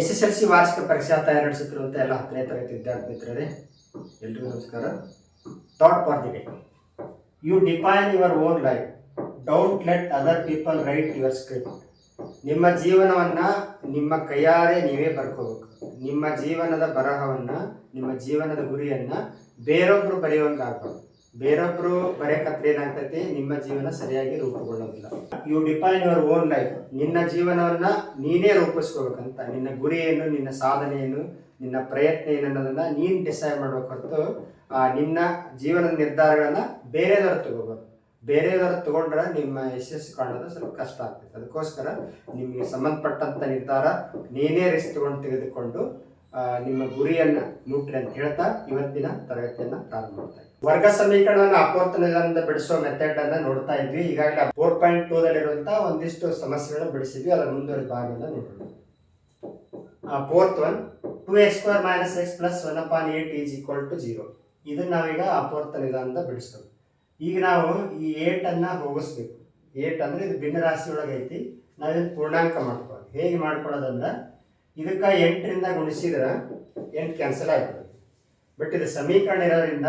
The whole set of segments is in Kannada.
ಎಸ್ ಎಸ್ ಎಲ್ ಸಿ ವಾರ್ಷಿಕ ಪರೀಕ್ಷಾ ತಯಾರಿ ನಡೆಸುತ್ತಿರುವಂಥ ಎಲ್ಲ ಹತ್ತನೇ ತರಗತಿ ವಿದ್ಯಾರ್ಥಿ ಮಿತ್ರರೇ ಎಲ್ರಿಗೂ ನಮಸ್ಕಾರ. Thought for the day you define your own life don't let other people write your script ನಿಮ್ಮ ಜೀವನವನ್ನು ನಿಮ್ಮ ಕೈಯಾರೆ ನೀವೇ ಬರ್ಕೋಬೇಕು. ನಿಮ್ಮ ಜೀವನದ ಬರಹವನ್ನು, ನಿಮ್ಮ ಜೀವನದ ಗುರಿಯನ್ನು ಬೇರೊಬ್ಬರು ಬರೆಯುವಂಗಾಗಬಾರ್ದು ಬೇರೊಬ್ಬರು ಬರೆಯಕತ್ರ ಏನಾಗ್ತೈತಿ, ನಿಮ್ಮ ಜೀವನ ಸರಿಯಾಗಿ ರೂಪುಗೊಳ್ಳೋದಿಲ್ಲ. You define your own life ನಿನ್ನ ಜೀವನವನ್ನ ನೀನೇ ರೂಪಿಸ್ಕೋಬೇಕಂತ ನಿನ್ನ ಗುರಿ ಏನು ನಿನ್ನ ಸಾಧನೆ ಏನು ನಿನ್ನ ಪ್ರಯತ್ನ ಏನು ಅನ್ನೋದನ್ನ ನೀನ್ ಡಿಸೈಡ್ ಮಾಡ್ಬೇಕು ಹೊರತು ನಿನ್ನ ಜೀವನದ ನಿರ್ಧಾರಗಳನ್ನ ಬೇರೆದವ್ರು ತಗೋಬಾರ್ದು ಬೇರೆದವ್ರು ತಗೊಂಡ್ರೆ ನಿಮ್ಮ ಯಶಸ್ಸು ಕಾಣೋದು ಸ್ವಲ್ಪ ಕಷ್ಟ ಆಗ್ತೈತೆ. ಅದಕ್ಕೋಸ್ಕರ ನಿಮಗೆ ಸಂಬಂಧಪಟ್ಟಂತ ನಿರ್ಧಾರ ನೀನೇ ರಿಸ್ಕ್ ತಗೊಂಡು ತೆಗೆದುಕೊಂಡು ನಿಮ್ಮ ಗುರಿಯನ್ನ ಮುಟ್ರಿ ಅಂತ ಹೇಳ್ತಾ ಇವತ್ತಿನ ತರಗತಿಯನ್ನ ಪ್ರಾರಂಭ ಮಾಡ್ತಾ. ವರ್ಗ ಸಮೀಕರಣವನ್ನು ಅಪವರ್ತನದಿಂದ ಬಿಡಿಸುವ ಮೆಥಡ್ ಅನ್ನ ನೋಡ್ತಾ ಇದ್ವಿ. ಈಗಾಗಲೇ ಫೋರ್ ಪಾಯಿಂಟ್ ಟೂ ದಲ್ಲಿರುವಂತಹ ಒಂದಿಷ್ಟು ಸಮಸ್ಯೆಗಳನ್ನ ಬಿಡಿಸಿದ್ವಿ. ಅದರ ಮುಂದುವರೆದ ಭಾಗವನ್ನು ನೋಡೋಣ. Fourth one two x square minus x plus one upon eight is equal to zero ಇದನ್ನ ನಾವೀಗ ಅಪವರ್ತ ನಿಧಾನದಿಂದ ಬಿಡಿಸ್ತೇವೆ ಈಗ ನಾವು ಈ ಏಟ್ ಅನ್ನ ಹೋಗಿಸ್ಬೇಕು. ಏಟ್ ಅಂದ್ರೆ ಇದು ಭಿನ್ನ ರಾಶಿ ಒಳಗೆ ಐತಿ. ನಾವು ಇದನ್ನು ಪೂರ್ಣಾಂಕ ಮಾಡ್ಕೊಳ್ಳೋದು. ಹೇಗೆ ಮಾಡ್ಕೊಳ್ಳೋದಂದ್ರೆ ಇದಕ್ಕೆ ಎಂಟರಿಂದ ಗುಣಿಸಿದ್ರೆ ಎಂಟು ಕ್ಯಾನ್ಸಲ್ ಆಗ್ತದೆ. ಬಟ್ ಇದು ಸಮೀಕರಣ ಇರೋದ್ರಿಂದ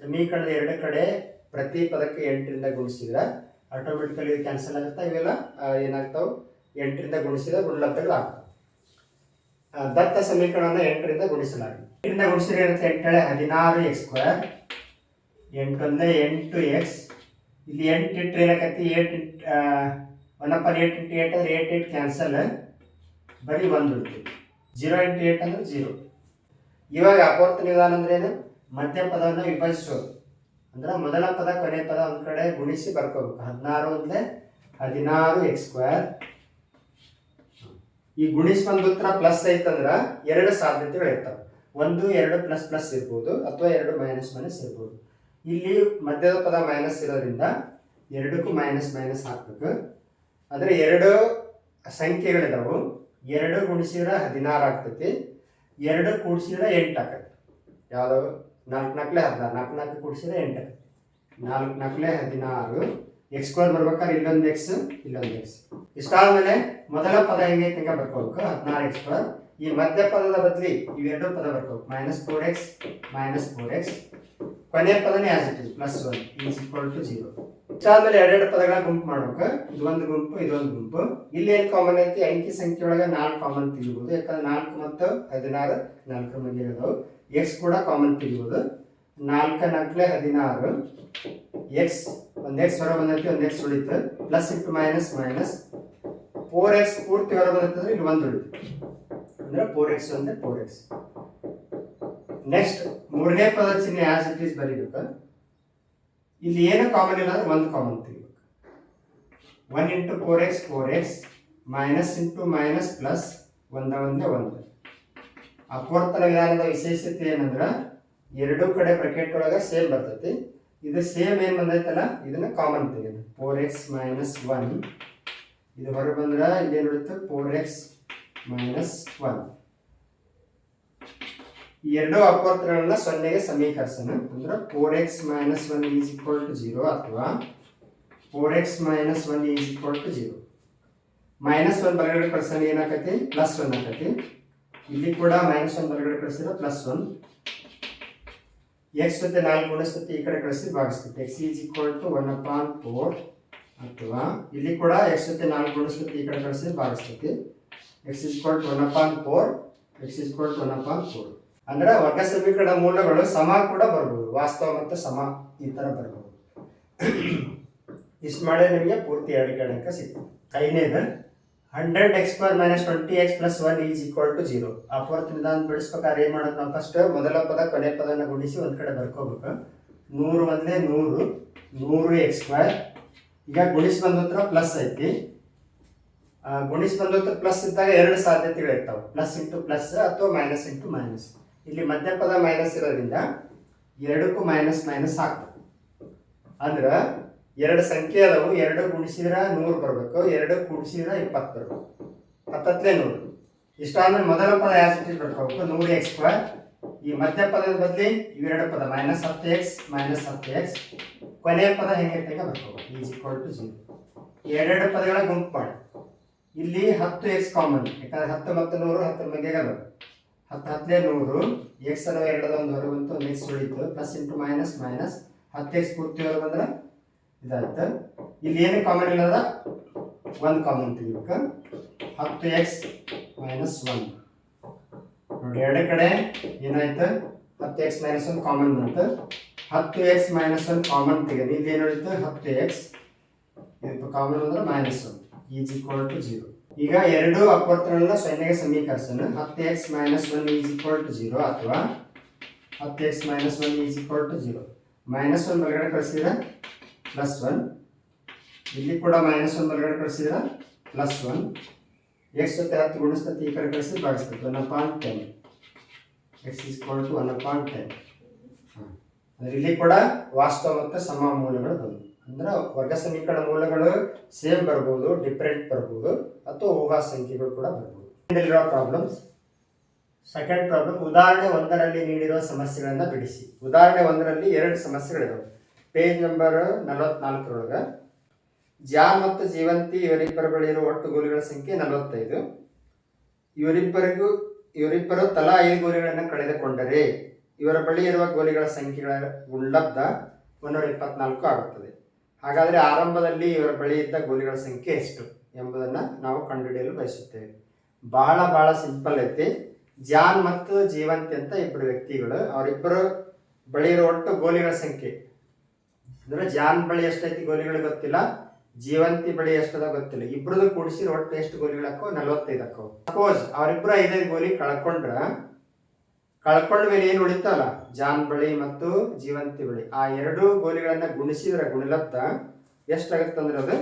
ಸಮೀಕರಣದ ಎರಡು ಕಡೆ ಪ್ರತಿ ಪದಕ್ಕೆ ಎಂಟರಿಂದ ಗುಣಿಸಿದ್ರೆ ಆಟೋಮೆಟಿಕಲಿ ಇದು ಕ್ಯಾನ್ಸಲ್ ಆಗುತ್ತೆ ಇವೆಲ್ಲ ಏನಾಗ್ತಾವೆ? ಎಂಟರಿಂದ ಗುಣಿಸಿದ ಗುಣಲಬ್ಧಗಳು ದತ್ತ ಸಮೀಕರಣವನ್ನು ಎಂಟರಿಂದ ಗುಣಿಸಲಾಗಿದೆ. ಎಂಟರಿಂದ ಗುಣಿಸಿದ್ರೆ ಏನಂತ ಎಂಟೇಳೆ ಹದಿನಾರು ಎಕ್ಸ್ ಸ್ಕ್ವೇರ್ ಎಂಟೊಂದೇ ಎಂಟು ಎಕ್ಸ್ ಇಲ್ಲಿ ಎಂಟು ಇಟ್ಟು ಏನಾಕತಿ eight into one upon eight into eight ಅಂದರೆ ಏಟ್ ಏಟ್ ಕ್ಯಾನ್ಸಲ್ ಬರೀ ಒಂದು ಉಳಿತು ಜೀರೋ ಇಂಟು ಏಟ್ ಅಂದ್ರೆ ಜೀರೋ. ಇವಾಗ ಅಪವರ್ತನ ವಿಧಾನ ಅಂದ್ರೆ ಏನು? ಮಧ್ಯ ಪದವನ್ನು ವಿಭಜಿಸೋದು ಅಂದ್ರೆ ಮೊದಲ ಪದ, ಕೊನೆ ಪದ ಒಂದು ಕಡೆ ಗುಣಿಸಿ ಬರ್ಕೋಬೇಕು. ಹದಿನಾರು ಅಂದ್ರೆ ಹದಿನಾರು ಎಕ್ಸ್ ಸ್ಕ್ವೇರ್. ಈ ಗುಣಿಸಿ ಬಂದು ಪ್ಲಸ್ ಐತಂದ್ರ ಎರಡು ಸಾಧ್ಯತೆಗಳು ಇರ್ತಾವೆ. ಒಂದು, ಎರಡು ಪ್ಲಸ್ ಪ್ಲಸ್ ಇರ್ಬೋದು, ಅಥವಾ ಎರಡು ಮೈನಸ್ ಮೈನಸ್ ಇರ್ಬೋದು. ಇಲ್ಲಿ ಮಧ್ಯದ ಪದ ಮೈನಸ್ ಇರೋದ್ರಿಂದ ಎರಡಕ್ಕೂ ಮೈನಸ್ ಮೈನಸ್ ಹಾಕ್ಬೇಕು ಅಂದ್ರೆ ಎರಡು ಸಂಖ್ಯೆಗಳಿದಾವು. ಎರಡು ಗುಣಿಸಿದ್ರೆ ಹದಿನಾರು ಆಗ್ತೈತಿ. ಎರಡು ಕೂಡಿಸಿದ್ರೆ ಎಂಟು ಆಗ್ತೈತಿ. ಯಾವುದು ನಾಲ್ಕು ನಾಲ್ಕಲೆ ಹದಿನಾರು ನಾಲ್ಕು ನಾಲ್ಕು ಕೂಡಿಸಿದ್ರೆ ಎಂಟು. ನಾಲ್ಕು ನಾಲ್ಕಲೆ ಹದಿನಾರು. ಎಕ್ಸ್ ಸ್ಕ್ವೇರ್ ಬರ್ಬೇಕಾದ್ರೆ ಇಲ್ಲೊಂದು ಎಕ್ಸ್ ಇಲ್ಲೊಂದು ಎಕ್ಸ್ ಇಷ್ಟಾದ್ಮೇಲೆ ಮೊದಲ ಪದ ಹೆಂಗೆ ಹಂಗೆ ಬರ್ಕೋಬೇಕು ಹದಿನಾರು ಎಕ್ಸ್ ಸ್ಕ್ವೇರ್ ಈ ಮಧ್ಯ ಪದದ ಬದಲಿ ಇವೆರಡು ಪದ ಬರ್ಕೋಬೇಕು minus four x minus four x ಕೊನೆಯ ಪದನೇ as it is plus one is equal to zero ಇಷ್ಟಾದ್ಮೇಲೆ ಎರಡೆರಡು ಪದಗಳ ಗುಂಪು ಮಾಡ್ಬೇಕು. ಇದೊಂದು ಗುಂಪು ಇದೊಂದು ಗುಂಪು. ಇಲ್ಲಿ ಏನು ಕಾಮನ್ ಐತಿ? ಅಂಕಿ ಸಂಖ್ಯೆ ಒಳಗೆ ನಾಲ್ಕು ಕಾಮನ್ ತೆಗಿಬೋದು ಯಾಕಂದ್ರೆ ನಾಲ್ಕು ಮತ್ತು ಹದಿನಾರು ನಾಲ್ಕು ಮಂದಿ ಇರೋದು ಎಕ್ಸ್ ಕೂಡ ಕಾಮನ್ ತೆಗಿಬೋದು ನಾಲ್ಕು ನಾಲ್ಕಲೆ ಹದಿನಾರು. ಎಕ್ಸ್ ಒಂದು ಎಕ್ಸ್ ಹೊರ ಬಂದೈತಿ, ಒಂದು ಎಕ್ಸ್ ಉಳಿತು. ಪ್ಲಸ್ ಇಟ್ಟು ಮೈನಸ್ ಮೈನಸ್ ಫೋರ್ ಎಕ್ಸ್ ಪೂರ್ತಿ ಹೊರ ಬಂದೈತಂದ್ರೆ ಇಲ್ಲಿ ಒಂದು ಉಳಿತು. ಅಂದ್ರೆ ಫೋರ್ ಎಕ್ಸ್ ಅಂದ್ರೆ ಫೋರ್ ಎಕ್ಸ್ ನೆಕ್ಸ್ಟ್ ಮೂರನೇ ಪದ ಚಿಹ್ನೆ ಆಸ್ ಇಟ್ ಈಸ್ ಬರೀಬೇಕು. ಇಲ್ಲಿ ಏನು ಕಾಮನ್ ಇಲ್ಲ ಅಂದ್ರೆ ಒಂದು ಕಾಮನ್ ತೆಗಿಬೇಕು one into four x four x minus into minus plus ಒಂದ ಒಂದೇ ಒಂದು. ಅಪವರ್ತನ ವಿಧಾನದ ವಿಶೇಷತೆ ಏನಂದ್ರೆ ಎರಡೂ ಕಡೆ ಬ್ರಕೆಟ್ ಒಳಗೆ ಸೇಮ್ ಬರ್ತೈತಿ. ಇದು ಸೇಮ್ ಏನು ಬಂದೈತಲ್ಲ, ಇದನ್ನ ಕಾಮನ್ ತೆಗೆದು. ಫೋರ್ ಎಕ್ಸ್ ಮೈನಸ್ ಒನ್ ಇದು ಹೊರ ಬಂದ್ರೆ ಇಲ್ಲೇನು ಬಿಡುತ್ತೆ ಫೋರ್ ಎಕ್ಸ್ ಮೈನಸ್ ಒನ್ ಎರಡು ಅಪವರ್ತನಗಳನ್ನ ಸೊನ್ನೆಗೆ ಸಮೀಕರಿಸೋಣ. ಅಂದ್ರೆ four x minus one is equal to zero ಅಥವಾ four x minus one is equal to zero minus one ಬರಗಡೆ person ಏನಾಕತಿ? ಪ್ಲಸ್ ಒನ್ ಆಕತಿ. ಇಲ್ಲಿ ಕೂಡ ಮೈನಸ್ ಒನ್ ಬಲಗಡೆ ಕಳಿಸಿದ್ರೆ ಪ್ಲಸ್ ಒನ್ ಎಕ್ಸ್ ಜೊತೆ ನಾಲ್ಕು ಗುಣಿಸ್ತತಿ ಈ ಕಡೆ ಕಳಿಸಿ ಭಾಗಿಸ್ತೈತೆ x is equal to one upon four ಅಥವಾ ಇಲ್ಲಿ ಕೂಡ ಎಕ್ಸ್ ಜೊತೆ ನಾಲ್ಕು ಗುಣಿಸ್ತತಿ ಈ ಕಡೆ ಕಳಿಸಿ ಭಾಗಿಸ್ತೈತಿ x equal to one upon four x equal to one upon four ಅಂದ್ರೆ ವರ್ಗ ಸಮೀಕರಣ ಮೂಲಗಳು ಸಮ ಕೂಡ ಬರ್ಬೋದು, ವಾಸ್ತವ ಮತ್ತು ಸಮ ಈ ತರ ಬರ್ಬೋದು. ಇಷ್ಟು ಮಾಡಿ ನಿಮಗೆ ಪೂರ್ತಿ ಗಣಕ ಸಿಕ್ತು ಐದನೇದು hundred x square minus twenty x plus one is equal to zero ಅಪವರ್ತ ನಿಧಾನ ಬಿಡಿಸ್ಬೇಕಾದ್ರೆ ಏನು ಮಾಡೋದು ನಾವು ಫಸ್ಟ್ ಮೊದಲ ಪದ, ಕೊನೆ ಪದನ ಗುಣಿಸಿ ಒಂದು ಕಡೆ ಬರ್ಕೋಬೇಕು. ನೂರು ಒಂದೇ ನೂರು ನೂರು ಎಕ್ಸ್ ಸ್ಕ್ವೇರ್ ಈಗ ಗುಣಿಸಿ ಬಂದತ್ರ ಪ್ಲಸ್ ಐತಿ. ಗುಣಿಸ್ ಗುಣಿಸಿ ಬಂದ ಹತ್ರ ಪ್ಲಸ್ ಇದ್ದಾಗ ಎರಡು ಸಾಧ್ಯತೆಗಳು ಇರ್ತಾವೆ. ಪ್ಲಸ್ ಇಂಟು ಪ್ಲಸ್ ಅಥವಾ ಮೈನಸ್ ಇಂಟು ಮೈನಸ್ ಇಲ್ಲಿ ಮಧ್ಯ ಪದ ಮೈನಸ್ ಇರೋದ್ರಿಂದ ಎರಡಕ್ಕೂ ಮೈನಸ್ ಮೈನಸ್ ಆಗ್ತದೆ. ಅಂದ್ರೆ ಎರಡು ಸಂಖ್ಯೆ ಅದಾವು. ಎರಡು ಗುಣಿಸಿದ್ರೆ ನೂರು ಬರಬೇಕು. ಎರಡು ಕೂಡಿಸಿದ್ರೆ ಇಪ್ಪತ್ತು ಬರಬೇಕು. ಹತ್ತತ್ಲೆ ನೂರು. ಇಷ್ಟಾದ್ರೆ ಮೊದಲ ಪದ ಯಾವ ಬರ್ಕೋಬೇಕು ನೂರು ಎಕ್ಸ್ ಸ್ಕ್ವೇರ್ ಈ ಮಧ್ಯ ಪದದ ಬದಲಿ ಇವೆರಡು ಪದ ಮೈನಸ್ ಹತ್ತು ಎಕ್ಸ್ ಮೈನಸ್ ಹತ್ತು ಎಕ್ಸ್ ಕೊನೆಯ ಪದ ಹೆಂಗೆ ಬರ್ಕೋಬೇಕು ಈಸ್ ಈಕ್ವಲ್ ಟು ಜೀರೋ ಎರಡೆರಡು ಪದಗಳ ಗುಂಪು ಮಾಡಿ. ಇಲ್ಲಿ ಹತ್ತು ಎಕ್ಸ್ ಕಾಮನ್ ಯಾಕಂದ್ರೆ ಹತ್ತು ಮತ್ತು ನೂರು ಹತ್ತರ ಬಗ್ಗೆ ಅದ ಹತ್ತು ಹತ್ತಲೇ ನೂರು. ಎಕ್ಸ್ ಅನ್ನೋ ಎರಡದ ಒಂದು ಹೊರಗೆ ಬಂತು, ಒಂದು ಎಕ್ಸ್ ಉಳಿತು. ಪ್ಲಸ್ ಇಂಟು ಮೈನಸ್ ಮೈನಸ್ ಹತ್ತು ಎಕ್ಸ್ ಪೂರ್ತಿ ಹೊರಗೆ ಬಂದ್ರೆ ಇದಾಯ್ತು? ಇಲ್ಲಿ ಏನು ಕಾಮನ್ ಇಲ್ಲದ ಒಂದು ಕಾಮನ್ ತೆಗಿಬೇಕು. ಹತ್ತು ಎಕ್ಸ್ ಮೈನಸ್ ಒನ್ ನೋಡಿ, ಎರಡು ಕಡೆ ಏನಾಯ್ತು? ಹತ್ತು ಎಕ್ಸ್ ಮೈನಸ್ ಒನ್ ಕಾಮನ್ ಬಂತು. ಹತ್ತು ಎಕ್ಸ್ ಮೈನಸ್ ಒನ್ ಕಾಮನ್ ತೆಗೆದು, ಇಲ್ಲಿ ಏನು ಉಳಿತು ಹತ್ತು ಎಕ್ಸ್ ಇದು ಕಾಮನ್ ಅಂದ್ರೆ minus one is equal to zero ಈಗ ಎರಡು ಅಪವರ್ತನಗಳನ್ನ ಸೊನ್ನೆಗೆ ಸಮೀಕರಿಸೋಣ. ಹತ್ತು x minus one is equal to zero ಅಥವಾ ಹತ್ತು x minus one is equal to zero minus one ಹೊರಗಡೆ ಕಳಿಸಿದ್ರೆ ಪ್ಲಸ್ ಒನ್ ಇಲ್ಲಿ ಕೂಡ ಮೈನಸ್ ಒನ್ ಬಲಗಡೆ ಕಳಿಸಿದ್ರೆ ಪ್ಲಸ್ ಒನ್ ಎಕ್ಸ್ ಜೊತೆ ಹತ್ತು ಗುಣಿಸ್ತತಿ ಈ ಕಡೆ ಕಳಿಸಿ ಭಾಗಿಸ್ತದೆ one upon ten x is equal to one upon ten ಅಂದ್ರೆ ಇಲ್ಲಿ ಕೂಡ ವಾಸ್ತವ ಮತ್ತು ಸಮ ಮೂಲಗಳು ಬಂದವು ಅಂದ್ರೆ ವರ್ಗ ಸಮೀಕರಣ ಮೂಲಗಳು ಸೇಮ್ ಬರ್ಬೋದು ಡಿಫ್ರೆಂಟ್ ಬರ್ಬೋದು, ಅಥವಾ ಊಹಾ ಸಂಖ್ಯೆಗಳು ಕೂಡ ಬರ್ಬೋದು. ಇಲ್ಲಿರೋ ಪ್ರಾಬ್ಲಮ್ಸ್ ಸೆಕೆಂಡ್ ಪ್ರಾಬ್ಲಮ್ ಉದಾಹರಣೆ ಒಂದರಲ್ಲಿ ನೀಡಿರುವ ಸಮಸ್ಯೆಗಳನ್ನು ಬಿಡಿಸಿ. ಉದಾಹರಣೆ ಒಂದರಲ್ಲಿ ಎರಡು ಸಮಸ್ಯೆಗಳಿದಾವೆ. ಪೇಜ್ ನಂಬರ್ ನಲವತ್ನಾಲ್ಕರೊಳಗೆ, ಜಾನ್ ಮತ್ತು ಜೀವಂತಿ ಇವರಿಬ್ಬರ ಬಳಿ ಇರುವ ಒಟ್ಟು ಗೋಲಿಗಳ ಸಂಖ್ಯೆ ನಲವತ್ತೈದು. ಇವರಿಬ್ಬರಿಗೂ, ಇವರಿಬ್ಬರು ತಲಾ ಐದು ಗೋಲಿಗಳನ್ನು ಕಳೆದುಕೊಂಡರೆ, ಇವರ ಬಳಿ ಇರುವ ಗೋಲಿಗಳ ಸಂಖ್ಯೆಗಳ ಗುಣಲಬ್ಧ ಮುನ್ನೂರ ಇಪ್ಪತ್ನಾಲ್ಕು ಆಗುತ್ತದೆ. ಹಾಗಾದರೆ ಆರಂಭದಲ್ಲಿ ಇವರ ಬಳಿ ಇದ್ದ ಗೋಲಿಗಳ ಸಂಖ್ಯೆ ಎಷ್ಟು ಎಂಬುದನ್ನು ನಾವು ಕಂಡುಹಿಡಿಯಲು ಬಯಸುತ್ತೇವೆ. ಬಹಳ ಬಹಳ ಸಿಂಪಲ್ ಐತಿ. ಜಾನ್ ಮತ್ತು ಜೀವಂತಿ ಅಂತ ಇಬ್ಬರು ವ್ಯಕ್ತಿಗಳು, ಅವರಿಬ್ಬರು ಬಳಿ ಒಟ್ಟು ಗೋಲಿಗಳ ಸಂಖ್ಯೆ ಅಂದ್ರೆ ಜಾನ್ ಬಳಿ ಎಷ್ಟೈತಿ ಗೋಲಿಗಳು ಗೊತ್ತಿಲ್ಲ, ಜೀವಂತಿ ಬಳಿ ಎಷ್ಟದ ಗೊತ್ತಿಲ್ಲ. ಇಬ್ರದ್ದು ಕೂಡಿಸಿ ಒಟ್ಟು ಎಷ್ಟು ಗೋಲಿಗಳು ಹಾಕೋ ಸಪೋಸ್ ಅವರಿಬ್ರು ಐದೈದು ಗೋಲಿ ಕಳ್ಕೊಂಡ್ರ ಕಳ್ಕೊಂಡ ಮೇಲೆ ಏನು ಉಳಿತಲ್ಲ? ಜಾನ್ ಬಳಿ ಮತ್ತು ಜೀವಂತಿ ಬಳಿ. ಆ ಎರಡು ಗೋಲಿಗಳನ್ನ ಗುಣಿಸಿದ್ರೆ ಗುಣಿಲತ್ತ ಎಷ್ಟಾಗತ್ತಂದ್ರೆ ಅದು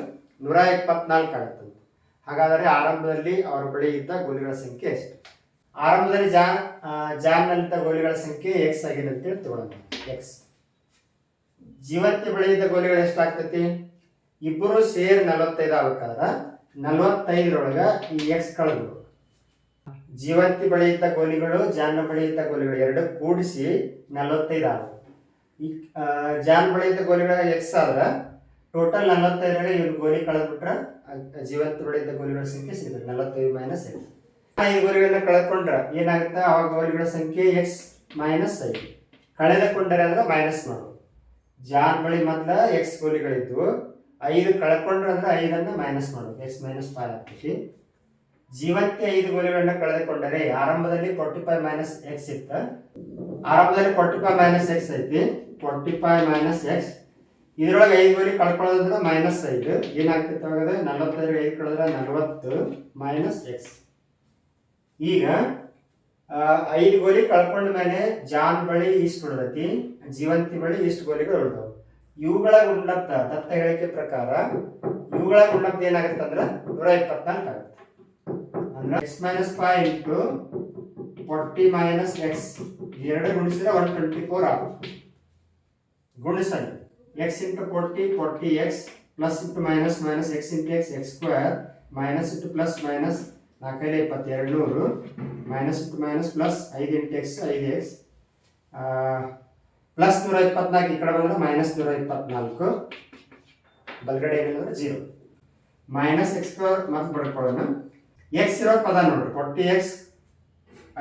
ನೂರ ಇಪ್ಪತ್ನಾಲ್ಕು ಆಗುತ್ತಂತೆ. ಹಾಗಾದರೆ ಆರಂಭದಲ್ಲಿ ಅವರ ಬಳಿ ಇದ್ದ ಗೋಲಿಗಳ ಸಂಖ್ಯೆ ಎಷ್ಟು? ಆರಂಭದಲ್ಲಿ ಜಾನ್ ಜಾನ್ನಲ್ಲಿದ್ದ ಗೋಲಿಗಳ ಸಂಖ್ಯೆ ಎಕ್ಸ್ ಆಗಿದೆ ಅಂತೇಳಿ ತಗೊಳ್ಳೋಣ ಎಕ್ಸ್ ಜೀವಂತಿ ಬೆಳೆಯಿದ ಗೋಲಿಗಳು ಎಷ್ಟಾಗ್ತೈತಿ? ಇಬ್ಬರು ಸೇರಿ ನಲವತ್ತೈದು ಆಗ್ಬೇಕಾದ್ರ ನಲವತ್ತೈದರೊಳಗ ಈ ಎಕ್ಸ್ ಕಳೆದು ಜೀವಂತಿ ಬೆಳೆಯುತ್ತ ಗೋಲಿಗಳು, ಜಾನ್ ಬೆಳೆಯುತ್ತ ಗೋಲಿಗಳು ಎರಡು ಕೂಡಿಸಿ ನಲವತ್ತೈದು ಆಗ ಈ ಜಾನ್ ಬೆಳೆಯುತ್ತ ಗೋಲಿಗಳ ಎಕ್ಸ್ ಆದ್ರೆ ಟೋಟಲ್ ನಲವತ್ತೈದರಾಗ ಇವ್ರು ಗೋಲಿ ಕಳೆದ್ಬಿಟ್ರ ಜೀವಂತಿ ಬೆಳೆಯುತ್ತ ಗೋಲಿಗಳ ಸಂಖ್ಯೆ ಸಿಗುತ್ತೆ ನಲವತ್ತೈದು ಮೈನಸ್ ಐದು. ಈ ಗೋಲಿಗಳನ್ನ ಕಳೆದ್ಕೊಂಡ್ರ ಏನಾಗುತ್ತೆ? ಆ ಗೋಲಿಗಳ ಸಂಖ್ಯೆ ಎಕ್ಸ್ ಮೈನಸ್ ಐದು. ಕಳೆದುಕೊಂಡರೆ ಅಂದ್ರೆ ಮೈನಸ್ ಮಾಡೋದು ಜಾನ್ ಬಳಿ ಮೊದ್ಲ ಎಕ್ಸ್ ಗೋಲಿಗಳಿದ್ವು. ಐದು ಕಳ್ಕೊಂಡ್ರೆ ಅಂದ್ರೆ ಐದನ್ನ ಮೈನಸ್ ಮಾಡೋದು ಎಕ್ಸ್ ಮೈನಸ್ ಫೈವ್ ಆಗ್ತೈತಿ. ಜೀವಕ್ಕೆ ಐದು ಗೋಲಿಗಳನ್ನ ಕಳೆದುಕೊಂಡರೆ ಆರಂಭದಲ್ಲಿ ಫೋರ್ಟಿ ಫೈವ್ ಮೈನಸ್ ಎಕ್ಸ್ ಇತ್ತು. ಆರಂಭದಲ್ಲಿ ಫೋರ್ಟಿ ಫೈವ್ ಮೈನಸ್ ಎಕ್ಸ್ ಐತಿ. ಫೋರ್ಟಿ ಫೈವ್ ಮೈನಸ್ ಎಕ್ಸ್ ಇದ್ರೊಳಗೆ ಐದು ಗೋಲಿ ಕಳ್ಕೊಳ್ಳೋದಂದ್ರೆ ಮೈನಸ್ ಐದು. ಏನಾಗ್ತಿತ್ತು ಅವಾಗ ನಲವತ್ತೈದು ಐದು ಕಳೆದ್ರೆ ನಲವತ್ತು ಮೈನಸ್ ಎಕ್ಸ್ ಈಗ ಐದು ಗೋಲಿ ಕಳ್ಕೊಂಡ ಮೇಲೆ ಜಾನ್ ಬಳಿ ಇಷ್ಟು ಉಳಿದತಿ ಜೀವಂತಿ ಬಳಿ ಇಷ್ಟು ಗೋಲಿಗಳು ಉಳಿದವು ಇವುಗಳ ಗುಣಲಬ್ಧ, ದತ್ತ ಹೇಳಿಕೆ ಪ್ರಕಾರ ಇವುಗಳ ಗುಣಲಬ್ಧ ಏನಾಗುತ್ತೆ ಅಂದ್ರೆ ನೂರ ಇಪ್ಪತ್ನಾಲ್ಕು ಆಗುತ್ತೆ. ಅಂದ್ರೆ x minus five into forty minus x ಎರಡು ಗುಣಿಸಿದ್ರೆ ಒನ್ ಟ್ವೆಂಟಿ ಫೋರ್ ಆಗುತ್ತೆ. ಗುಣಿಸಲಿ. X into forty forty x plus into minus minus x into x x square minus into plus minus ನಾಲ್ಕೈದು ಇಪ್ಪತ್ತೆರಡು ನೂರು. ಮೈನಸ್ ಮೈನಸ್ ಪ್ಲಸ್ ಐದು ಇಂಟು ಎಕ್ಸ್ ಐದು ಎಕ್ಸ್ ಪ್ಲಸ್ ನೂರ ಇಪ್ಪತ್ನಾಲ್ಕು ಈ ಕಡೆ ಬಂದರೆ ಮೈನಸ್ ನೂರ ಇಪ್ಪತ್ನಾಲ್ಕು. ಬಲಗಡೆ ಏನಂದ್ರೆ ಜೀರೋ ಮೈನಸ್ ಎಕ್ಸ್ ಸ್ಕ್ವೇರ್ ಮತ್ತೆ ಪಡ್ಕೊಳ್ಳೋಣ ಎಕ್ಸ್ ಇರೋ ಪದ ನೋಡ್ರಿ ಫೋರ್ಟಿ ಎಕ್ಸ್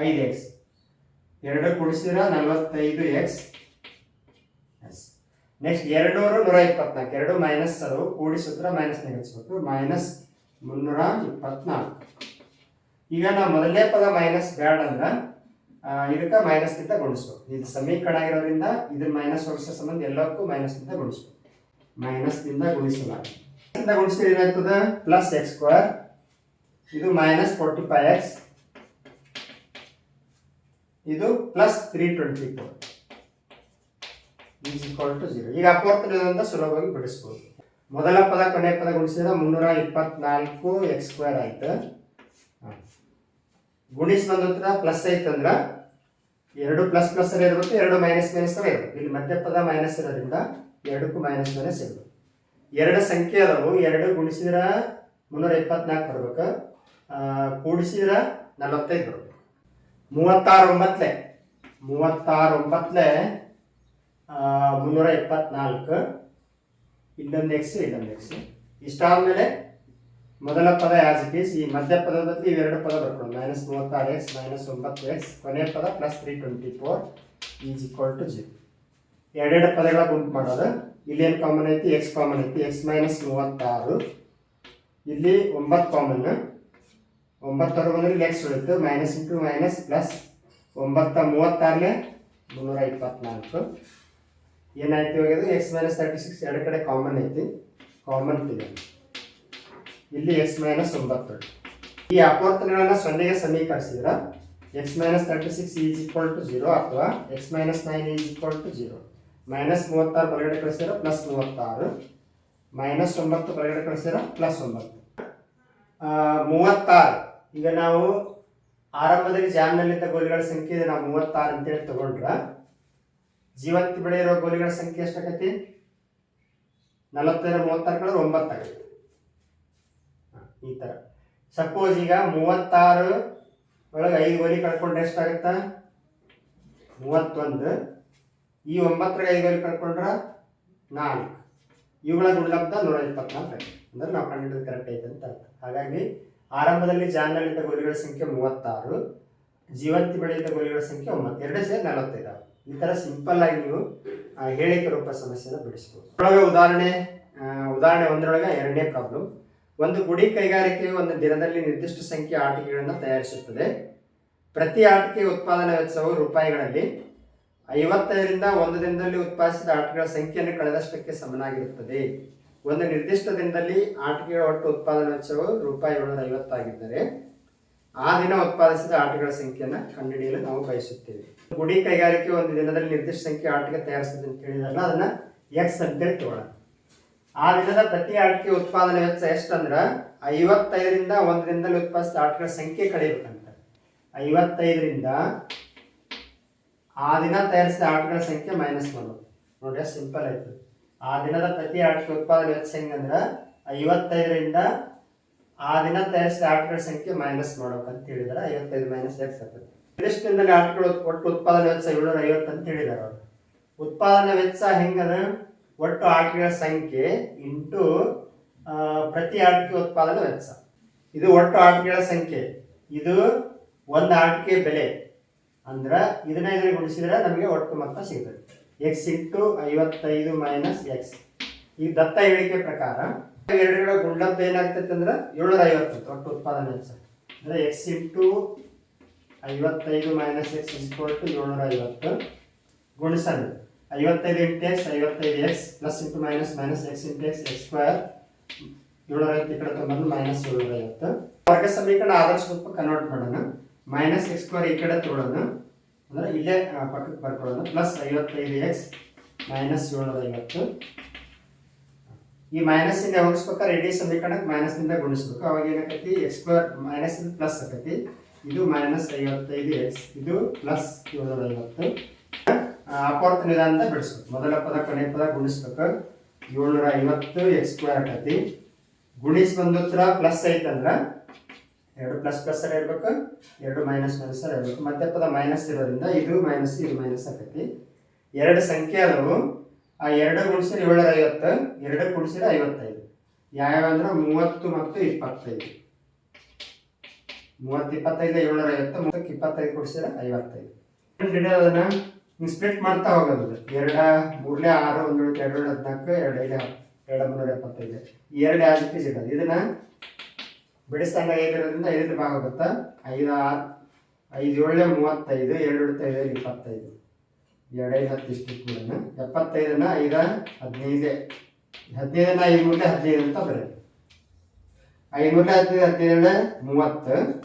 ಐದು ಎಕ್ಸ್ ಎರಡು ಕೂಡಿಸಿದ್ರ ನಲವತ್ತೈದು ಎಕ್ಸ್ ನೆಕ್ಸ್ಟ್ ಎರಡು ನೂರು ಇಪ್ಪತ್ನಾಲ್ಕು. ಎರಡು ಮೈನಸ್ ಅದು, ಕೂಡಿಸಿದ್ರೆ ಮೈನಸ್ ನೆಗೆಸ್ಬೇಕು ಮೈನಸ್ ಮುನ್ನೂರ ಇಪ್ಪತ್ನಾಲ್ಕು. ಈಗ ನಾವು ಮೊದಲನೇ ಪದ ಮೈನಸ್ ಬ್ಯಾಡ್ ಅಂದ್ರೆ ಇದಕ್ಕೆ ಮೈನಸ್ನಿಂದ ಗುಣಿಸ್ಬೇಕು. ಇದು ಸಮೀಕರಣ ಆಗಿರೋದ್ರಿಂದ ಇದ್ರ ಮೈನಸ್ ವರ್ಷ ಸಂಬಂಧ ಎಲ್ಲಕ್ಕೂ ಮೈನಸ್ನಿಂದ ಗುಣಿಸ್ಬೇಕು. ಮೈನಸ್ನಿಂದ ಗುಣಿಸಲಾಗಿದೆ ಇಂದ ಗುಣಿಸಿದ್ರೆ ಏನಾಗ್ತದೆ? ಪ್ಲಸ್ ಎಕ್ಸ್ ಸ್ಕ್ವೇರ್ ಇದು ಮೈನಸ್ ಫೋರ್ಟಿ ಫೈವ್ ಎಕ್ಸ್ ಇದು plus three twenty four is equal to zero ಈಗ ಅಪವರ್ತನದಿಂದ ಸುಲಭವಾಗಿ ಬಿಡಿಸ್ಬೋದು. ಮೊದಲ ಪದ ಕೊನೆ ಪದ ಗುಣಿಸಿದ್ರೆ ಮುನ್ನೂರ ಇಪ್ಪತ್ನಾಲ್ಕು ಎಕ್ಸ್ ಸ್ಕ್ವೇರ್ ಆಯ್ತು. ಗುಣಿಸ್ ಬಂದ ಪ್ಲಸ್ ಐತಂದ್ರ ಎರಡು ಪ್ಲಸ್ ಪ್ಲಸ್ ಇರಬೇಕು ಎರಡು ಮೈನಸ್ ಮೈನಸ್ ಇರಬೇಕು ಇಲ್ಲಿ ಮಧ್ಯ ಪದ ಮೈನಸ್ ಇರೋದ್ರಿಂದ ಎರಡಕ್ಕೂ ಮೈನಸ್ ಮೈನಸ್ ಇರಬೇಕು ಎರಡು ಸಂಖ್ಯೆ ಅದಾವು. ಎರಡು ಗುಣಿಸಿದ್ರ ಮುನ್ನೂರ ಇಪ್ಪತ್ನಾಲ್ಕು ಬರ್ಬೇಕು. ಕೂಡಿಸಿದ್ರ ನಲವತ್ತೈದು ಬರ್ಬೇಕು. ಮೂವತ್ತಾರು ಒಂಬತ್ತಲೆ ಮೂವತ್ತಾರು ಮುನ್ನೂರ ಇಪ್ಪತ್ನಾಲ್ಕು ಇಲ್ಲೊಂದು ಎಕ್ಸ್ ಇಲ್ಲೊಂದು ಎಕ್ಸ್ ಇಷ್ಟಾದ್ಮೇಲೆ ಮೊದಲ ಪದ ಆಸ್ ಇಟ್ ಈಸ್ ಈ ಮಧ್ಯ ಪದದಲ್ಲಿ ಇವೆರಡು ಪದ ಬರ್ಕೊಂಡು ಮೈನಸ್ ಮೂವತ್ತಾರು ಎಕ್ಸ್ ಮೈನಸ್ ಒಂಬತ್ತು ಎಕ್ಸ್ ಕೊನೆಯ ಪದ plus three twenty four is equal to zero ಎರಡೆರಡು ಪದಗಳ ಗುಂಪು ಮಾಡೋದು. ಇಲ್ಲಿ ಏನು ಕಾಮನ್ ಐತಿ? ಎಕ್ಸ್ ಕಾಮನ್ ಐತಿ. ಎಕ್ಸ್ ಮೈನಸ್ ಮೂವತ್ತಾರು. ಇಲ್ಲಿ ಒಂಬತ್ತು ಕಾಮನ್ ಒಂಬತ್ತರ ಬಂದ್ರೆ ಎಕ್ಸ್ ಉಳಿತು. ಮೈನಸ್ ಇಂಟು ಮೈನಸ್ ಪ್ಲಸ್ ಒಂಬತ್ತ ಮೂವತ್ತಾರನೇ ಮುನ್ನೂರ ಇಪ್ಪತ್ನಾಲ್ಕು. ಏನಾಯ್ತು ಇವಾಗ ಎಕ್ಸ್ ಮೈನಸ್ ತರ್ಟಿ ಸಿಕ್ಸ್ ಎರಡು ಕಡೆ ಕಾಮನ್ ಐತಿ. ಕಾಮನ್ ತೆಗೆದು ಇಲ್ಲಿ ಎಕ್ಸ್ ಮೈನಸ್ ಒಂಬತ್ತು. ಈ ಅಪವರ್ತನಗಳನ್ನು ಸೊನ್ನೆಗೆ ಸಮೀಕರಿಸಿದ್ರ x minus thirty six is equal to zero ಅಥವಾ x minus nine is equal to zero minus ಮೂವತ್ತಾರು ಹೊರಗಡೆ ಕಳಿಸಿರ ಪ್ಲಸ್ ಮೂವತ್ತಾರು. ಮೈನಸ್ ಒಂಬತ್ತು ಹೊರಗಡೆ ಕಳಿಸಿರ ಪ್ಲಸ್ ಒಂಬತ್ತು. ಮೂವತ್ತಾರು. ಈಗ ನಾವು ಆರಂಭದಲ್ಲಿ ಜಾಮ್ನಲ್ಲಿದ್ದ ಗೋಲಿಗಳ ಸಂಖ್ಯೆ ನಾವು ಮೂವತ್ತಾರು ಅಂತೇಳಿ ತಗೊಂಡ್ರ, ಜೀವಂತ ಬೆಳೆ ಇರೋ ಗೋಲಿಗಳ ಸಂಖ್ಯೆ ಎಷ್ಟಾಗೈತಿ ನಲವತ್ತೈದು, ಮೂವತ್ತಾರು ಕಳೆದ್ರೆ ಒಂಬತ್ತಾಗೈತಿ ಈ ಥರ ಸಪೋಸ್ ಈಗ ಮೂವತ್ತಾರು ಒಳಗೆ ಐದು ಗೋಲಿ ಕಳ್ಕೊಂಡ್ರೆ ಎಷ್ಟಾಗುತ್ತಾ? ಮೂವತ್ತೊಂದು. ಈ ಒಂಬತ್ತರಾಗ ಐದು ಗೋಲಿ ಕಳ್ಕೊಂಡ್ರೆ ನಾಲ್ಕು. ಇವುಗಳ ಗುಣಲಬ್ಧ ನೂರ ಇಪ್ಪತ್ನಾಲ್ಕು ಅಂದ್ರೆ ನಾವು ಕಂಡುಹಿಡಿದು ಕರೆಕ್ಟ್ ಐತೆ ಅಂತ ಹಾಗಾಗಿ ಆರಂಭದಲ್ಲಿ ಜಾನ್ನಲ್ಲಿದ್ದ ಗೋಲಿಗಳ ಸಂಖ್ಯೆ ಮೂವತ್ತಾರು, ಜೀವಂತಿ ಬೆಳೆಯಿದ್ದ ಗೋಲಿಗಳ ಸಂಖ್ಯೆ ಒಂಬತ್ತು, ಎರಡೇ ಸೇರಿ ನಲವತ್ತೈದು ಈ ಥರ ಸಿಂಪಲ್ ಆಗಿ ನೀವು ಹೇಳಿಕೆ ರೂಪ ಸಮಸ್ಯೆನ ಬಿಡಿಸ್ಬೋದು. ಒಳಗೆ ಉದಾಹರಣೆ ಉದಾಹರಣೆ ಒಂದರೊಳಗೆ ಎರಡನೇ ಪ್ರಾಬ್ಲಮ್ ಒಂದು ಗುಡಿ ಕೈಗಾರಿಕೆಯು ಒಂದು ದಿನದಲ್ಲಿ ನಿರ್ದಿಷ್ಟ ಸಂಖ್ಯೆಯ ಆಟಿಕೆಗಳನ್ನು ತಯಾರಿಸುತ್ತದೆ. ಪ್ರತಿ ಆಟಿಕೆ ಉತ್ಪಾದನಾ ವೆಚ್ಚವು ರೂಪಾಯಿಗಳಲ್ಲಿ ಐವತ್ತೈದರಿಂದ ಒಂದು ದಿನದಲ್ಲಿ ಉತ್ಪಾದಿಸಿದ ಆಟಿಕೆಗಳ ಸಂಖ್ಯೆಯನ್ನು ಕಳೆದಷ್ಟಕ್ಕೆ ಸಮನಾಗಿರುತ್ತದೆ. ಒಂದು ನಿರ್ದಿಷ್ಟ ದಿನದಲ್ಲಿ ಆಟಿಕೆಗಳ ಒಟ್ಟು ಉತ್ಪಾದನಾ ವೆಚ್ಚವು ರೂಪಾಯಿ ಏಳ್ನೂರ ಐವತ್ತಾಗಿದ್ದರೆ ಆ ದಿನ ಉತ್ಪಾದಿಸಿದ ಆಟಗಳ ಸಂಖ್ಯೆಯನ್ನು ಕಂಡುಹಿಡಿಯಲು ನಾವು ಬಯಸುತ್ತೇವೆ. ಗುಡಿ ಕೈಗಾರಿಕೆ ಒಂದು ದಿನದಲ್ಲಿ ನಿರ್ದಿಷ್ಟ ಸಂಖ್ಯೆ ಆಟಿಕೆ ತಯಾರಿಸುತ್ತದೆ ಅಂತ ಹೇಳಿದ್ರಲ್ಲ, ಅದನ್ನು ಎಕ್ಸ್ ಅಂತೇಳಿ ತಗೊಳ್ಳೋಣ ಆ ದಿನದ ಪ್ರತಿ ಆಟಿಕೆ ಉತ್ಪಾದನೆ ವೆಚ್ಚ ಎಷ್ಟಂದ್ರೆ ಐವತ್ತೈದರಿಂದ ಒಂದು ಉತ್ಪಾದಿಸಿದ ಆಟಗಳ ಸಂಖ್ಯೆ ಕಳಿಬೇಕಂತ ಐವತ್ತೈದರಿಂದ ಆ ದಿನ ತಯಾರಿಸಿದ ಆಟಗಳ ಸಂಖ್ಯೆ ಮೈನಸ್ ಮಾಡೋದು ನೋಡ್ರಿ ಸಿಂಪಲ್ ಆಯ್ತು. ಆ ದಿನದ ಪ್ರತಿ ಆಟಿಕೆ ಉತ್ಪಾದನೆ ವೆಚ್ಚ ಹೆಂಗಂದ್ರೆ ಐವತ್ತೈದರಿಂದ ಆ ದಿನ ತಯಾರಿಸಿದ ಆಟಗಳ ಸಂಖ್ಯೆ ಮೈನಸ್ ಮಾಡ್ಬೇಕಂತ ಹೇಳಿದಾರೆ. ಐವತ್ತೈದು ಮೈನಸ್ ಎಕ್ಸ್ ಆಗ್ತದೆ? ದಿನದಲ್ಲಿ ಆಟಗಳು ಒಟ್ಟು ಉತ್ಪಾದನೆ ವೆಚ್ಚ ಏಳ್ನೂರ ಐವತ್ತು ಅಂತ ಹೇಳಿದಾರೆ ಅವರು. ಉತ್ಪಾದನೆ ವೆಚ್ಚ ಹೆಂಗದ? ಒಟ್ಟು ಆಟಿಕೆಗಳ ಸಂಖ್ಯೆ ಇಂಟು ಪ್ರತಿ ಆಟಿಕೆ ಉತ್ಪಾದನೆ ವೆಚ್ಚ. ಇದು ಒಟ್ಟು ಆಟಿಕೆಗಳ ಸಂಖ್ಯೆ. ಇದು ಒಂದು ಆಟಿಕೆ ಬೆಲೆ. ಅಂದ್ರೆ ಇದನ್ನ ಇದನ್ನ ಗುಣಿಸಿದ್ರೆ ನಮಗೆ ಒಟ್ಟು ಮೊತ್ತ ಸಿಗ್ತದೆ. ಎಕ್ಸ್ ಇಂಟು ಐವತ್ತೈದು ಮೈನಸ್ ಎಕ್ಸ್ ಈ ದತ್ತ ಹೇಳಿಕೆ ಪ್ರಕಾರ ಎರಡುಗಳ ಗುಂಡದ್ದು ಏನಾಗ್ತೈತೆ ಅಂದ್ರೆ ಏಳ್ನೂರ ಐವತ್ತು ಒಟ್ಟು ಉತ್ಪಾದನೆ ವೆಚ್ಚ. ಅಂದ್ರೆ ಎಕ್ಸ್ ಇಂಟು ಐವತ್ತೈದು minus x is equal to ಏಳ್ನೂರ ಐವತ್ತು ಗುಣಿಸಲು. ಐವತ್ತೈದು ಇಂಟು ಎಕ್ಸ್ ಐವತ್ತೈದು x plus into minus minus x into x x square ಏಳ್ನೂರ ಐವತ್ತು ಈ ಕಡೆ ತೊಗೊಂಬಂದು ಮೈನಸ್ ಏಳ್ನೂರ ಐವತ್ತು. ವರ್ಗ ಸಮೀಕರಣ ಆದರ್ಶ ರೂಪ ಕನ್ವರ್ಟ್ ಮಾಡೋಣ. ಮೈನಸ್ ಎಕ್ಸ್ ಸ್ಕ್ವೇರ್ ಈ ಕಡೆ ತೊಗೊಳೋಣ ಅಂದ್ರೆ ಇಲ್ಲೇ ಪಕ್ಕಕ್ಕೆ ಬರ್ಕೊಳ್ಳೋಣ. ಪ್ಲಸ್ ಐವತ್ತೈದು ಎಕ್ಸ್ ಮೈನಸ್ ಏಳ್ನೂರ ಐವತ್ತು. ಈ ಮೈನಸ್ಸಿಂದ ಹೋಗಿಸ್ಬೇಕಾದ್ರೆ ಇಡೀ ಸಮೀಕರಣಕ್ಕೆ ಮೈನಸ್ನಿಂದ ಗುಣಿಸ್ಬೇಕು. ಅವಾಗ ಏನಾಕೈತಿ ಎಕ್ಸ್ ಸ್ಕ್ವೇರ್ ಮೈನಸ್ಸಿಂದ ಪ್ಲಸ್ ಆಕೈತಿ ಇದು ಮೈನಸ್ ಐವತ್ತೈದು ಎಕ್ಸ್ ಇದು ಪ್ಲಸ್ ಏಳ್ನೂರ ಐವತ್ತು. ಅಪವರ್ತನ ನಿಧಾನದ ಬಿಡಿಸ್ಬೇಕು. ಮೊದಲ ಪದ ಕೊನೆ ಪದ ಗುಣಿಸ್ಬೇಕು. ಏಳ್ನೂರ ಐವತ್ತು ಎಕ್ಸ್ ಸ್ಕ್ವೇರ್ ಆಕತಿ. ಗುಣಿಸ್ ಬಂದತ್ರ ಪ್ಲಸ್ ಐತಂದ್ರ ಎರಡು ಪ್ಲಸ್ ಪ್ಲಸ್ ಇರ್ಬೇಕು, ಎರಡು ಮೈನಸ್ ಮೈನಸ್ ಇರಬೇಕು. ಮತ್ತೆ ಪದ ಮೈನಸ್ ಇರೋದ್ರಿಂದ ಇದು ಮೈನಸ್ ಇದು ಮೈನಸ್ ಆಕತಿ. ಎರಡು ಸಂಖ್ಯೆ ಅದಾವು. ಆ ಎರಡು ಗುಣಿಸಿದ್ರೆ ಏಳ್ನೂರ ಐವತ್ತು, ಎರಡು ಗುಣಿಸಿದ್ರೆ ಐವತ್ತೈದು. ಯಾವ್ಯಾವ ಅಂದ್ರೆ ಮೂವತ್ತು ಮತ್ತು ಇಪ್ಪತ್ತೈದು. ಮೂವತ್ತು ಇಪ್ಪತ್ತೈದು ಏಳ್ನೂರ ಐವತ್ತು, ಮೂವತ್ತಕ್ಕೆ ಇಪ್ಪತ್ತೈದು ಕೊಡಿಸಿದ್ರೆ ಐವತ್ತೈದು. ಅದನ್ನ ಸ್ಪ್ಲಿಟ್ ಮಾಡ್ತಾ ಹೋಗೋದು. ಎರಡ, ಮೂರನೇ, ಆರು, ಒಂದು ಉಳಿತು ಎರಡು, ಹದಿನಾಲ್ಕು, ಎರಡು, ಐದು ಎರಡು, ಮುನ್ನೂರ ಎಪ್ಪತ್ತೈದು. ಎರಡು ರೀತಿ ಸಿಗೋದು. ಇದನ್ನು ಬಿಡಿಸ್ತಾಗ ಐದರಿಂದ ಐದರಿಂದ ಭಾಗ ಆಗುತ್ತಾ ಐದು, ಆರು, ಐದು ಏಳನೇ ಮೂವತ್ತೈದು, ಎರಡು ಐದು ಇಪ್ಪತ್ತೈದು. ಎರಡೈದು ಹತ್ತು ಇಷ್ಟು ಕೂಡ ಎಪ್ಪತ್ತೈದನ್ನ ಐದ, ಹದಿನೈದೇ. ಹದಿನೈದನ್ನ ಐದು ಮೂರನೇ, ಹದಿನೈದು ಅಂತ ಬರೋದು ಐದು ಮೂರನೇ, ಹದಿನೈದು ಹದಿನೈದನೇ ಮೂವತ್ತು.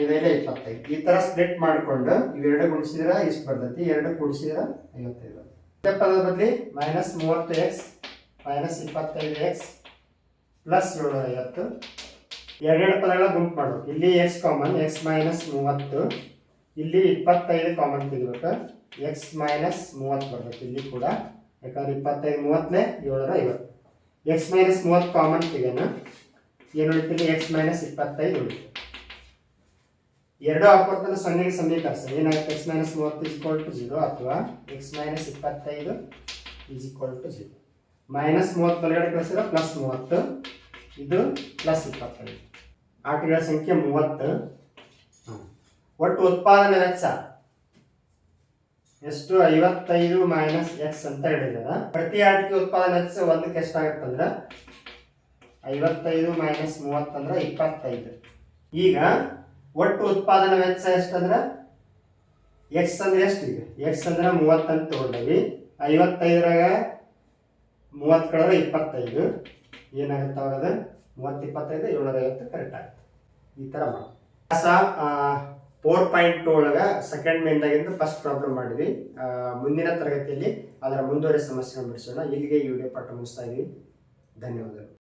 ಐದೈದೇ ಇಪ್ಪತ್ತೈದು ಈ ಥರ ಸ್ಪ್ಲಿಟ್ ಮಾಡಿಕೊಂಡು ಇವೆರಡು ಗುಣಿಸಿದ್ರೆ ಇಷ್ಟು ಬರ್ತೈತಿ? ಎರಡು ಕೂಡಿಸಿದ್ರೆ ಐವತ್ತೈದು. ಇದೇ ಬದಲಿ ಮೈನಸ್ ಮೂವತ್ತು ಎಕ್ಸ್ ಮೈನಸ್ ಇಪ್ಪತ್ತೈದು ಎಕ್ಸ್ ಪ್ಲಸ್ ಏಳ್ನೂರ ಐವತ್ತು ಎರಡೆರಡು ಪದಗಳ ಗುಂಪು ಮಾಡಬೇಕು. ಇಲ್ಲಿ ಎಕ್ಸ್ ಕಾಮನ್ ಎಕ್ಸ್ ಮೈನಸ್ ಮೂವತ್ತು. ಇಲ್ಲಿ ಇಪ್ಪತ್ತೈದು ಕಾಮನ್ ತೆಗಿಬೇಕು. ಎಕ್ಸ್ ಮೈನಸ್ ಮೂವತ್ತು ಬರ್ತೈತಿ ಇಲ್ಲಿ ಕೂಡ. ಯಾಕಂದ್ರೆ ಇಪ್ಪತ್ತೈದು ಮೂವತ್ತನೇ ಏಳ್ನೂರ ಐವತ್ತು ಎಕ್ಸ್ ಮೈನಸ್ ಮೂವತ್ತು ಕಾಮನ್ ತೆಗೆಯೋಣ. ಏನು ಉಳಿತಿಲ್ಲ ಎಕ್ಸ್ ಮೈನಸ್ ಇಪ್ಪತ್ತೈದು ಉಳಿತು ಎರಡು ಅಪವರ್ತನ ಸೊನ್ನೆಗೆ ಸಮೀಕರಿಸ. ಏನಾಗುತ್ತೆ? ಎಕ್ಸ್ ಮೈನಸ್ ಮೂವತ್ತು ಇಸ್ ಈಕ್ವಲ್ ಟು ಜೀರೋ ಅಥವಾ ಎಕ್ಸ್ ಮೈನಸ್ ಇಪ್ಪತ್ತೈದು is equal to zero minus ಮೂವತ್ತು ಹೊರಗಡೆ ಕಳಿಸಿದ್ರೆ ಪ್ಲಸ್ ಮೂವತ್ತು, ಇದು ಪ್ಲಸ್ ಇಪ್ಪತ್ತೈದು. ಆಟಗಳ ಸಂಖ್ಯೆ ಮೂವತ್ತು. ಒಟ್ಟು ಉತ್ಪಾದನೆ ವೆಚ್ಚ ಎಷ್ಟು? ಐವತ್ತೈದು ಮೈನಸ್ ಎಕ್ಸ್ ಅಂತ ಹೇಳಿದಾರ ಪ್ರತಿ ಆಟಿಕೆ ಉತ್ಪಾದನೆ ವೆಚ್ಚ ಒಂದಕ್ಕೆ ಎಷ್ಟಾಗತ್ತಂದ್ರೆ ಐವತ್ತೈದು ಮೈನಸ್ ಮೂವತ್ತಂದ್ರೆ ಇಪ್ಪತ್ತೈದು. ಈಗ ಒಟ್ಟು ಉತ್ಪಾದನಾ ವೆಚ್ಚ ಎಷ್ಟಂದ್ರೆ ಎಕ್ಸ್ ಅಂದ್ರೆ ಎಷ್ಟು ಈಗ? ಎಕ್ಸ್ ಅಂದ್ರೆ ಮೂವತ್ತಂತ ತಗೊಂಡೀವಿ. ಐವತ್ತೈದರಾಗ ಮೂವತ್ತು ಕಳೆದ್ರೆ ಇಪ್ಪತ್ತೈದು. ಏನಾಗುತ್ತೆ ಅವಾಗ ಮೂವತ್ತು ಇಪ್ಪತ್ತೈದು ಏಳ್ನೂರ ಐವತ್ತು ಕರೆಕ್ಟ್ ಆಗುತ್ತೆ. ಈ ಥರ ಮಾಡಿ ಫೋರ್ ಪಾಯಿಂಟ್ ಟು ಒಳಗೆ ಸೆಕೆಂಡ್ ಮೇನ್ದಾಗಿಂದ ಫಸ್ಟ್ ಪ್ರಾಬ್ಲಮ್ ಮಾಡಿದ್ವಿ. ಮುಂದಿನ ತರಗತಿಯಲ್ಲಿ ಅದರ ಮುಂದುವರೆ ಸಮಸ್ಯೆಗಳನ್ನು ಬಿಡಿಸೋಣ. ಇಲ್ಲಿಗೆ ಈ ವಿಡಿಯೋ ಪಾಠ ಮುಗಿಸ್ತಾ ಇದ್ದೀವಿ ಧನ್ಯವಾದಗಳು.